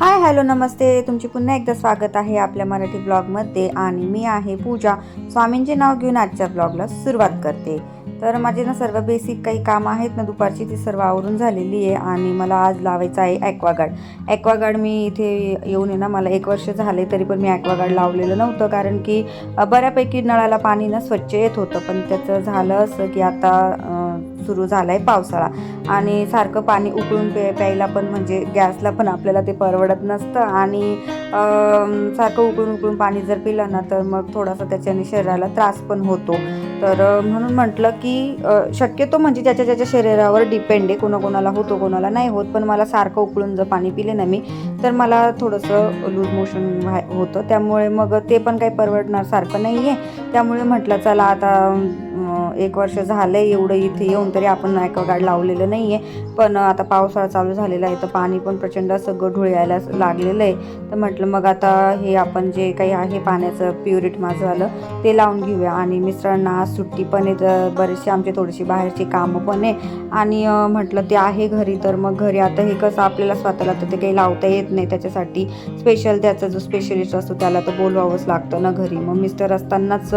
Hi hello नमस्ते. तुमचे पुन्हा एकदा स्वागत आहे आपल्या मराठी ब्लॉगमध्ये आणि मी आहे पूजा. स्वामींचे नाव घेऊन आजच्या ब्लॉगला सुरुवात करते. तर माझे ना सर्व बेसिक काही कामं आहेत ना दुपारची ती सर्व आवरून झालेली आहे आणि मला आज लावायचं आहे ॲक्वागार्ड. ॲक्वागार्ड मी इथे येऊन आहे ना मला एक वर्ष झाले तरी पण मी ॲक्वागार्ड लावलेलं नव्हतं कारण की बऱ्यापैकी नळाला पाणी ना स्वच्छ येत होतं. पण त्याचं झालं असं की आता सुरू झाला आहे पावसाळा. आणि सारखं पाणी उकळून पे प्यायला पण म्हणजे गॅसला पण आपल्याला ते परवडत नसतं. आणि सारखं उकळून उकळून पाणी जर पिलं ना तर मग थोडासा त्याच्याने शरीराला त्रास पण होतो. तर म्हणून म्हटलं की शक्यतो म्हणजे ज्याच्या ज्याच्या शरीरावर डिपेंड आहे कोणाकोणाला होतो कोणाला नाही होत पण मला सारखं उकळून जर पाणी पिले ना मी तर मला थोडंसं लूज मोशन व्हाय होतं. त्यामुळे मग ते पण काही परवडणार सारखं नाही आहे त्यामुळे म्हटलं चला आता एक वर्ष झालं आहे एवढं इथे येऊन तरी आपण ॲक्वागार्ड लावलेलं नाही आहे पण आता पावसाळा चालू झालेला आहे तर पाणी पण प्रचंड असं गढूळ यायला लागलेलं आहे. तर म्हटलं मग आता हे आपण जे काही आहे पाण्याचं प्युरिट माझं आलं ते लावून घेऊया. आणि मिस्टरांना आज सुट्टी पण आहे तर बरेचसे आमचे थोडीशी बाहेरची कामं पण आहे. आणि म्हटलं ते आहे घरी तर मग घरी आता हे कसं आपल्याला स्वतःला तर ते काही लावता येत नाही. त्याच्यासाठी स्पेशल त्याचा जो स्पेशलिस्ट असतो त्याला तर बोलवावंच लागतं ना घरी. मग मिस्टर असतानाच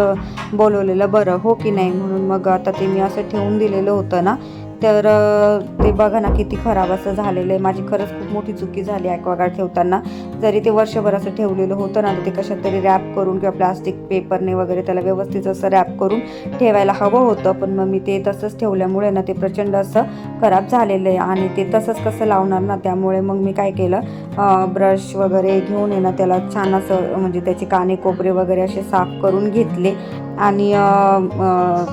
बोलवलेलं बरं हो की नाही? म्हणून मग आता ते मी असं ठेवून दिलेलं होतं ना तर ते बघा ना किती खराब असं झालेलं आहे. माझी खरंच खूप मोठी चुकी झाली ॲक्वागार्ड ठेवताना. जरी ते वर्षभर असं ठेवलेलं होतं ना ते कशात तरी रॅप करून किंवा प्लास्टिक पेपरने वगैरे त्याला व्यवस्थित असं रॅप करून ठेवायला हवं होतं. पण मग मी ते तसंच ठेवल्यामुळे ना ते प्रचंड असं खराब झालेलं आहे. आणि ते तसंच कसं लावणार ना त्यामुळे मग मी काय केलं ब्रश वगैरे घेऊन आहे ना त्याला छान असं म्हणजे त्याचे काने कोपरे वगैरे असे साफ करून घेतले. आणि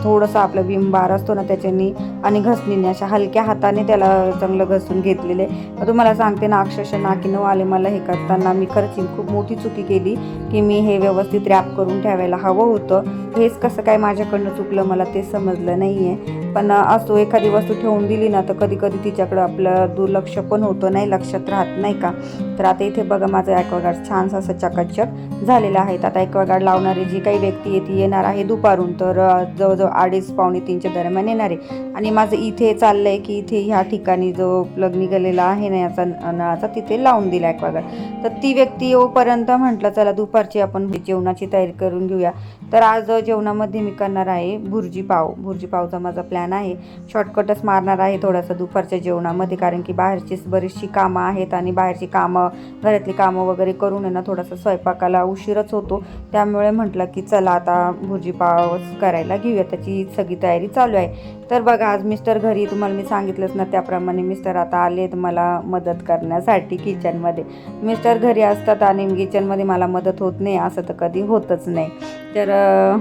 थोडंसं आपलं विम बार असतो ना त्याच्यानी आणि घसणी घसणीने अशा हलक्या हाताने त्याला चांगलं घसून घेतलेले. मग तुम्हाला सांगते ना अक्षरशः नाकी नऊ आले मला हे करताना. मी खरंच खूप मोठी चुकी केली की मी हे व्यवस्थित रॅप करून ठेवायला हवं होतं. हेच कसं काय माझ्याकडनं चुकलं मला ते समजलं नाही आहे पण असो एखादी वस्तू ठेवून दिली ना तर कधी कधी तिच्याकडं आपलं दुर्लक्ष पण होतं नाही लक्षात राहत नाही का? तर आता इथे बघा माझं ॲक्वागार्ड छानसं असं चकाचक झालेलं आहे. आता ॲक्वागार्ड लावणारी जी काही व्यक्ती आहे ती येणार आहे दुपारून. तर जवळजवळ अडीच पावणे तीनच्या दरम्यान येणार आहे. आणि माझं इथे चाललं आहे की इथे ह्या ठिकाणी जो प्लग निघालेला आहे ना याचा नळाचा तिथे लावून दिला ॲक्वागार्ड. तर ती व्यक्ती येऊपर्यंत म्हटलं चला दुपारची आपण जेवणाची तयारी करून घेऊया. तर आज जेवणामध्ये मी करणार आहे भुर्जी पाव. भुर्जी पावचा माझा प्लॅन आहे. शॉर्टकटच मारणार आहे थोडंसं दुपारच्या जेवणामध्ये कारण की बाहेरचीच बरीचशी कामं आहेत आणि बाहेरची कामं घरातली कामं वगैरे करून आहे ना थोडासा स्वयंपाकाला उशीरच होतो. त्यामुळे म्हटलं की चला आता भुर्जी पाव करायला घेऊया. त्याची सगळी तयारी चालू आहे. तर बघा आज मिस्टर घरी तुम्हाला मी सांगितलंच ना त्याप्रमाणे मिस्टर आता आलेत मला मदत करण्यासाठी किचनमध्ये मिस्टर घरी असतात आणि किचनमध्ये मला मदत होत नाही असं तर कधी होतच नाही. तर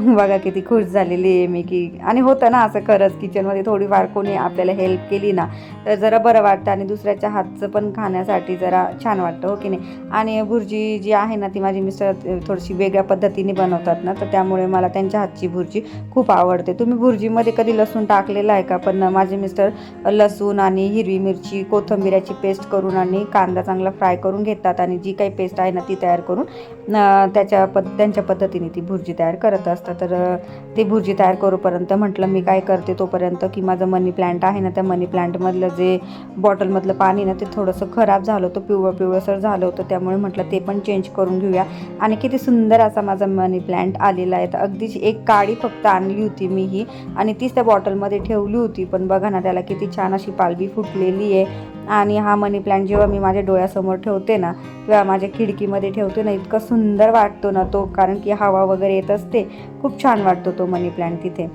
बघा किती खुश झालेली आहे मी की आणि होतं ना असं खरंच किचनमध्ये थोडीफार कोणी आपल्याला हेल्प केली ना तर जरा बरं वाटतं आणि दुसऱ्याच्या हातचं पण खाण्यासाठी जरा छान वाटतं हो की नाही? आणि भुर्जी जी आहे ना ती माझी मिस्टर थोडीशी वेगळ्या पद्धतीने बनवतात ना तर त्यामुळे मला त्यांच्या हातची भुर्जी खूप आवडते. तुम्ही भुर्जीमध्ये कधी लसूण टाकलेलं आहे का? पण माझे मिस्टर लसूण आणि हिरवी मिरची कोथिंबिराची पेस्ट करून आणि कांदा चांगला फ्राय करून घेतात आणि जी काही पेस्ट आहे ना ती तयार करून त्याच्या पद त्यांच्या पद्धतीने ती भुर्जी तयार करत असतात. तर ती ते भुर्जी तयार करूपर्यंत म्हटलं मी काय करते तोपर्यंत की माझं मनी प्लांट आहे ना त्या मनी प्लांटमधलं जे बॉटलमधलं पाणी ना ते थोडंसं खराब झालं होतं पिवळं पिवळंसर झालं होतं त्यामुळे म्हटलं ते पण चेंज करून घेऊया. आणि किती सुंदर असा माझा मनी प्लांट आलेला आहे. तर अगदीच एक काडी फक्त आणली होती मी ही आणि तीच त्या बॉटलमध्ये ठेवली होती पण बघा ना त्याला किती छान अशी पालवी फुटलेली आहे. आणि हा मनी प्लांट जेव्हा मी माझ्या डोळ्यासमोर ठेवते ना किंवा माझ्या खिडकीमध्ये ठेवते ना इतकं सुंदर वाटतो ना तो कारण की हवा वगैरे येत असते. खूप छान वाटतो तो मनी प्लांट तिथे.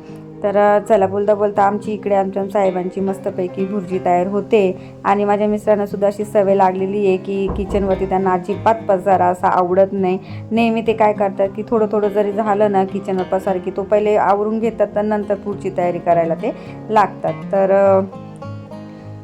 तर चला बोलता बोलता आमची इकडे आमच्या साहेबांची मस्तपैकी भुर्जी तयार होते. आणि माझ्या मिस्टरांना सुद्धा अशी सवय लागलेली आहे की किचनवरती त्यांना अजिबात पसारा असा आवडत नाही. नेहमी ते काय करतात की थोडं थोडं जरी झालं ना किचनवर पसार की तो पहिले आवरून घेतात तर नंतर पुढची तयारी करायला ते लागतात. तर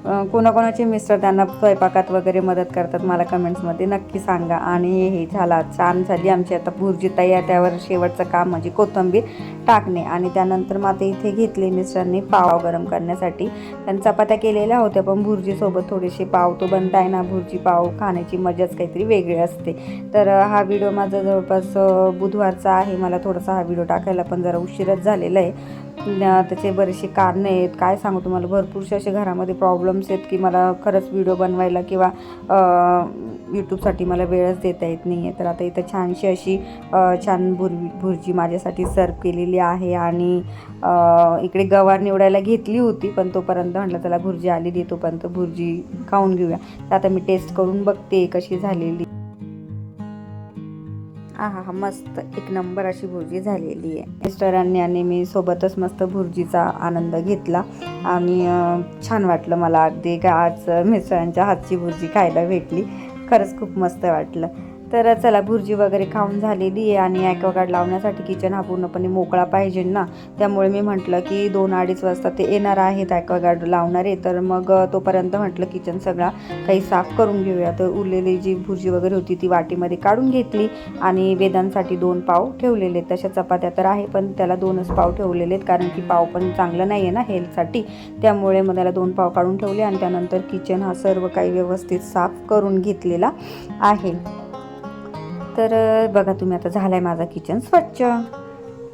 कोणाकोणाचे मिस्टर त्यांना स्वयंपाकात वगैरे मदत करतात मला कमेंट्समध्ये नक्की सांगा. आणि हे झाला छान झाली आमची आता भुर्जी तयार त्यावर शेवटचं काम म्हणजे कोथिंबीर टाकणे. आणि त्यानंतर मग आता इथे घेतले मिस्टरांनी पाव गरम करण्यासाठी. त्यांनी चपात्या केलेल्या होत्या पण भुर्जीसोबत थोडेसे पाव तो बनताय ना भुर्जी पाव खाण्याची मजाच काहीतरी वेगळी असते. तर हा व्हिडिओ माझा जवळपास बुधवारचा आहे मला थोडासा हा व्हिडिओ टाकायला पण जरा उशीरच झालेला आहे. त्याचे बरेचसे कारणं आहेत काय सांगू तुम्हाला भरपूरसे असे घरामध्ये प्रॉब्लेम प्रॉब्लेम्स आहेत की मला खरंच व्हिडिओ बनवायला किंवा यूट्यूबसाठी मला वेळच देता येत नाही आहे तर आता इथं छानशी अशी छान भुर भुर्जी माझ्यासाठी सर्व केलेली आहे आणि इकडे गवार निवडायला घेतली होती पण तोपर्यंत म्हटलं त्याला भुर्जी आलेली तोपर्यंत भुर्जी खाऊन घेऊया. तर आता मी टेस्ट करून बघते कशी झालेली. आहा हा मस्त. एक नंबर अशी भुर्जी झालेली आहे. मिस्टरांनी आणि मी सोबतच मस्त भुर्जीचा आनंद घेतला आणि छान वाटलं मला. अगदी का आज मिस्टरांच्या हातची भुर्जी खायला भेटली. खरंच खूप मस्त वाटलं. तर चला भुर्जी वगैरे खाऊन झालेली आहे आणि ॲक्वागार्ड लावण्यासाठी किचन हा पूर्णपणे मोकळा पाहिजे ना. त्यामुळे मी म्हटलं की दोन अडीच वाजता ते येणार आहेत ॲक्वागार्ड लावणारे. तर मग तोपर्यंत म्हटलं किचन सगळा काही साफ करून घेऊया. तर उरलेली जी भुर्जी वगैरे होती ती वाटीमध्ये काढून घेतली आणि वेदांसाठी दोन पाव ठेवलेले. आहेत तशा चपात्या तर आहे पण त्याला दोनच पाव ठेवलेले आहेत कारण की पाव पण चांगलं नाही आहे ना हेल्थसाठी. त्यामुळे मग त्याला दोन पाव काढून ठेवले आणि त्यानंतर किचन हा सर्व काही व्यवस्थित साफ करून घेतलेला आहे. तर बघा तुम्ही आता झालं आहे माझा किचन स्वच्छ.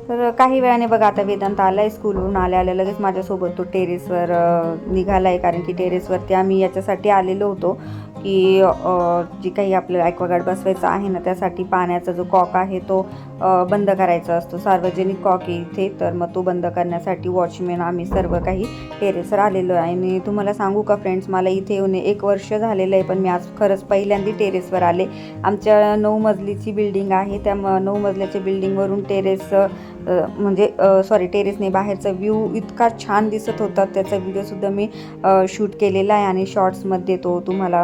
तर काही वेळाने बघा आता वेदांत आला आहे स्कूलवरून आल्या आल्या लगेच माझ्यासोबत तो टेरेसवर निघाला आहे कारण की टेरेसवरती आम्ही याच्यासाठी आलेलो होतो. की जी काही आपलं ॲक्वागार्ड बसवायचं आहे ना त्यासाठी पाण्याचा जो कॉक आहे तो बंद करायचा असतो. सार्वजनिक कॉक आहे इथे तर मग तो बंद करण्यासाठी वॉचमॅन आम्ही सर्व काही टेरेसवर आलेलो आहे. आणि तुम्हाला सांगू का फ्रेंड्स मला इथे येऊन एक वर्ष झालेलं आहे पण मी आज खरंच पहिल्यांदा टेरेसवर आले. आमच्या नऊ मजलीची बिल्डिंग आहे त्या म- नऊ मजल्याच्या बिल्डिंगवरून टेरेस म्हणजे सॉरी टेरेसने बाहेरचा व्ह्यू इतका छान दिसत होता त्याचा व्हिडिओसुद्धा मी शूट केलेला आहे. आणि शॉर्ट्समध्ये तो तुम्हाला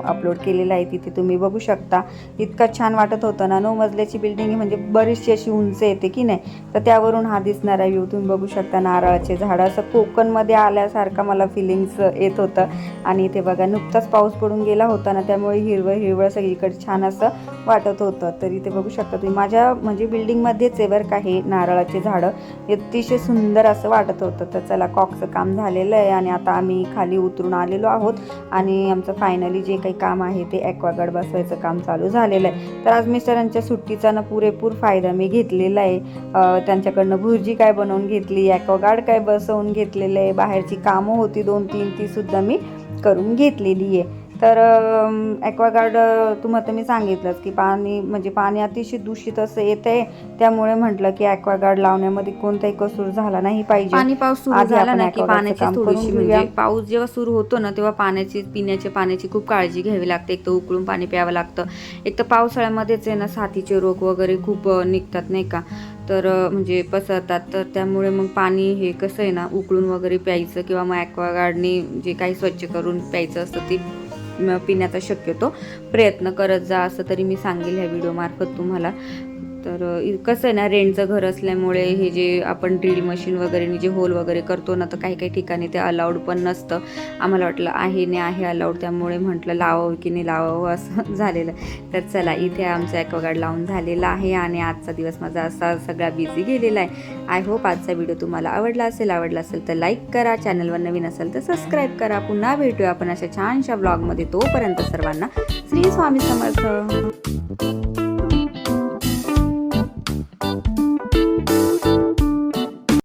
अपलोड केलेला आहे तिथे तुम्ही बघू शकता. इतका छान वाटत होतं ना नऊ मजल्याची बिल्डिंग म्हणजे बरीचशी अशी उंच येते की नाही? तर त्यावरून हा दिसणारा व्ह्यू तुम्ही बघू शकता नारळाचे झाडं. असं कोकणमध्ये आल्यासारखं मला फिलिंग्स येत होतं. आणि इथे बघा नुकताच पाऊस पडून गेला होता ना त्यामुळे हिरवं हिरवळ सगळीकडे छान असं वाटत होतं. तर इथे बघू शकता तुम्ही माझ्या म्हणजे बिल्डिंगमध्येच आहे बरं का हे नारळाचे झाडं. अतिशय सुंदर असं वाटत होतं. तर चला कॉकचं काम झालेलं आहे आणि आता आम्ही खाली उतरून आलेलो आहोत. आणि आमचं फायनली जे काही काम आहे ते ॲक्वागार्ड बसवायचं काम चालू झालेलं आहे. तर आज मिस्टरांच्या सुट्टीचा ना पुरेपूर फायदा मी घेतलेला आहे. त्यांच्याकडनं भुर्जी काय बनवून घेतली ॲक्वागार्ड काय बसवून घेतलेलं आहे बाहेरची कामं होती दोन तीन तीसुद्धा मी करून घेतलेली आहे. तर ॲक्वागार्ड तुम्हाला तर मी सांगितलंच की पाणी म्हणजे पाणी अतिशय दूषित असं येतं आहे त्यामुळे म्हटलं की ॲक्वागार्ड लावण्यामध्ये कोणताही कसूर झाला नाही पाहिजे. पाणी पाऊस सुरू झाला ना की पाण्याची थोडीशी. म्हणजे पाऊस जेव्हा सुरू होतो ना तेव्हा पाण्याची पिण्याच्या पाण्याची खूप काळजी घ्यावी लागते. एक तर उकळून पाणी प्यावं लागतं. एक तर पावसाळ्यामध्येच आहे ना साथीचे रोग वगैरे खूप निघतात नाही का? तर म्हणजे पसरतात. तर त्यामुळे मग पाणी हे कसं आहे ना उकळून वगैरे प्यायचं किंवा मग ॲक्वागार्डने जे काही स्वच्छ करून प्यायचं असतं ते पिण्याचा शक्यतो प्रयत्न करत जा असं तरी मी सांगेल ह्या व्हिडिओमार्फत तुम्हाला. तर कसं आहे ना रेंटचं घर असल्यामुळे हे जे आपण ड्रिल मशीन वगैरे जे होल वगैरे करतो ना तर काही काही ठिकाणी ते अलाउड पण नसतं. आम्हाला वाटलं आहे नाही आहे अलाउड त्यामुळे म्हटलं लावावं की नाही लावावं असं झालेलं. तर चला इथे आमचं ॲक्वागार्ड लावून झालेला आहे आणि आजचा दिवस माझा असा सगळा बिझी गेलेला आहे. आय होप आजचा व्हिडिओ तुम्हाला आवडला असेल आवडला असेल तर लाईक करा. चॅनलवर नवीन असेल तर सबस्क्राईब करा. पुन्हा भेटूया आपण अशा छानशा ब्लॉगमध्ये तोपर्यंत सर्वांना श्री स्वामी समर्थ.